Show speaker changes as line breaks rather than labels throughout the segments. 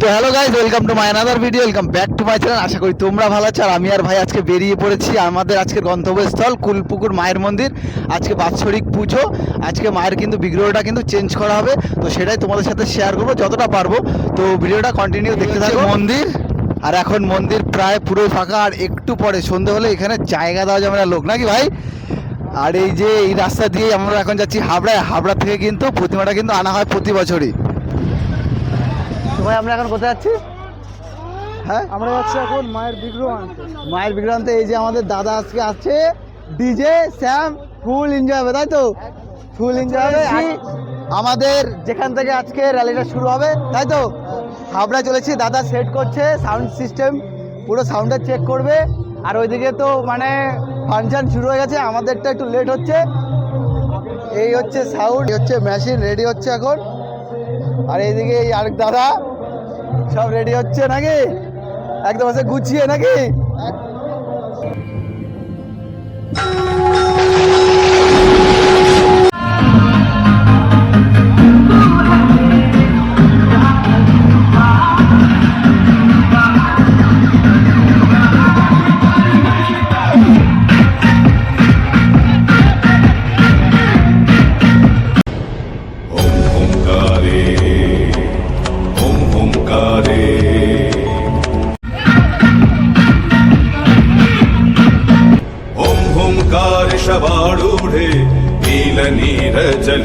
তো hello guys welcome to my another video welcome back to my channel আশা করি তোমরা ভালো আছো আর আমি আর ভাই আজকে বেরিয়ে পড়েছি আমাদের আজকের গন্তব্যস্থল কুলপুকুর মায়ের মন্দির। আজকে বাৎসরিক পুজো আজকে মায়ের কিন্তু বিগ্রহটা কিন্তু চেঞ্জ করা হবে। তো সেটাই তোমাদের সাথে শেয়ার করব যতটা পারব। তো ভিডিওটা কন্টিনিউ দেখতে থাকব মন্দির। আর এখন মন্দির প্রায় পুরো ফাঁকা আর একটু পরে সন্ধে হলে এখানে জায়গা দেওয়া যাবে না লোক। নাকি ভাই? আর এই যে এই রাস্তা দিয়ে আমরা এখন যাচ্ছি হাবড়ায়। হাবড়া থেকে কিন্তু প্রতিমাটা কিন্তু আনা হয় প্রতি বছরই। ভাই আমরা এখন কোথায় যাচ্ছি? হ্যাঁ?
আমরা যাচ্ছি এখন মায়ের বিগ্রহ
মায়ের বিক্রান্তে এই যে আমাদের দাদা আজকে আছে ডিজে স্যাম ফুল এনজয় হবে তাই তো? ফুল এনজয় হবে। আমাদের যেখান থেকে আজকে র্যালিটা শুরু হবে তাই তো? হাবড়া চলেছি দাদা সেট করছে সাউন্ড সিস্টেম পুরো সাউন্ডটা চেক করবে। আর ওইদিকে তো মানে ফাংশন শুরু হয়ে গেছে, আমাদেরটা একটু লেট হচ্ছে। এই হচ্ছে সাউন্ড হচ্ছে মেশিন রেডি হচ্ছে এখন। আর এইদিকে এই আরেক দাদা, সব রেডি হচ্ছে নাকি? একদম আছে, গুছিয়ে নাকি?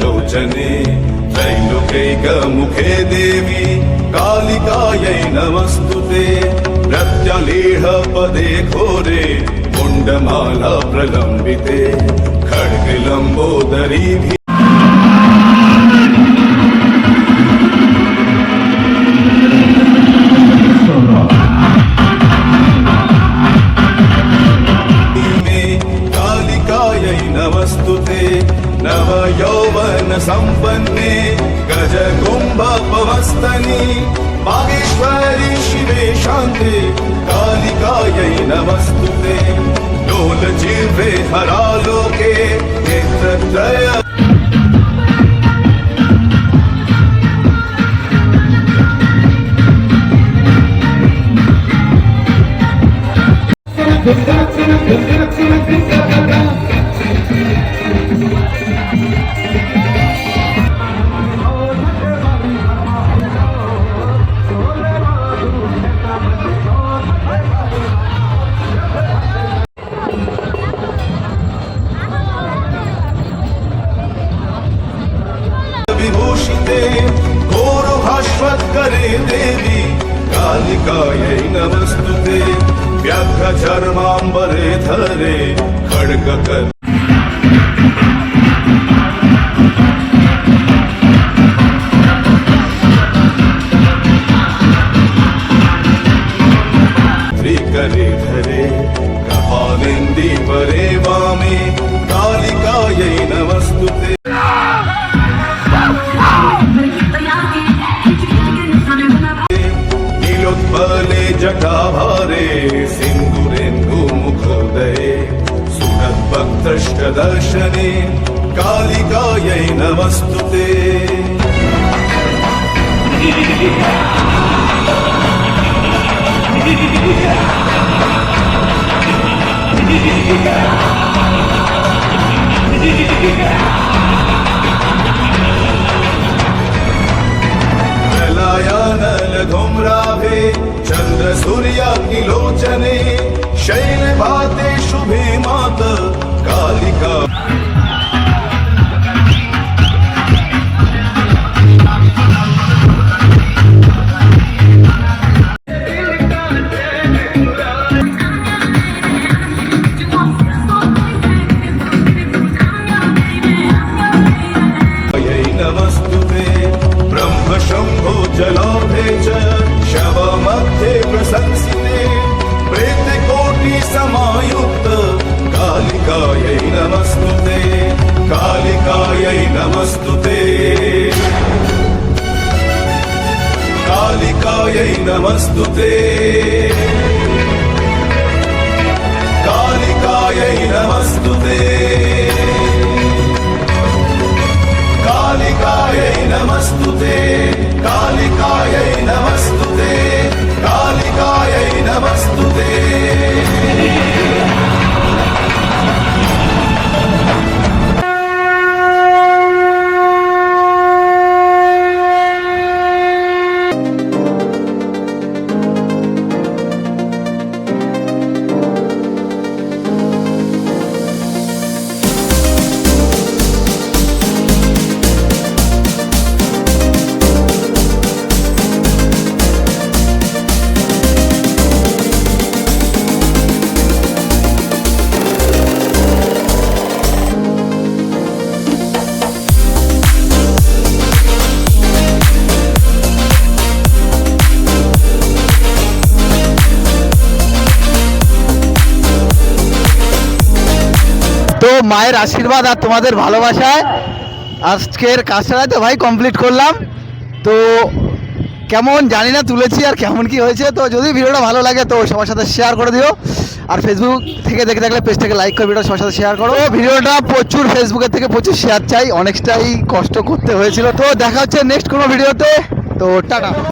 नीलनीरजलोचने त्रैलोकैकमुखे देवी कालिकायै नमस्तु ते प्रत्यलीढपदे घोरे कुण्डमाला प्रलम्बिते खड्गलम्बोदरीभिः शान्ते कालिकायै नमस्तु ते डोलजिह्वे हरालोके नेत्रत्रय विभूषिते कायै नमस्तुते व्याघ्रचर्माम्बरे धरे खड्गकर् सुरद्भक्तष्टदर्शने कालिकायै नमस्तु ते प्रलयानलधूम्राभे до тих.
মায়ের আশীর্বাদ আর তোমাদের ভালোবাসায় আজকের কাজটা তো ভাই কমপ্লিট করলাম। তো কেমন জানি না তুলেছি আর কেমন কি হয়েছে। তো যদি ভিডিওটা ভালো লাগে তো সবার সাথে শেয়ার করে দিও। আর ফেসবুক থেকে দেখে থাকলে পেজটাকে লাইক করে ভিডিওটা সবার সাথে শেয়ার করো। ভিডিওটা প্রচুর ফেসবুকের থেকে প্রচুর শেয়ার চাই। অনেকটাই কষ্ট করতে হয়েছিল। তো দেখা হচ্ছে নেক্সট কোনো ভিডিওতে তো টাটা।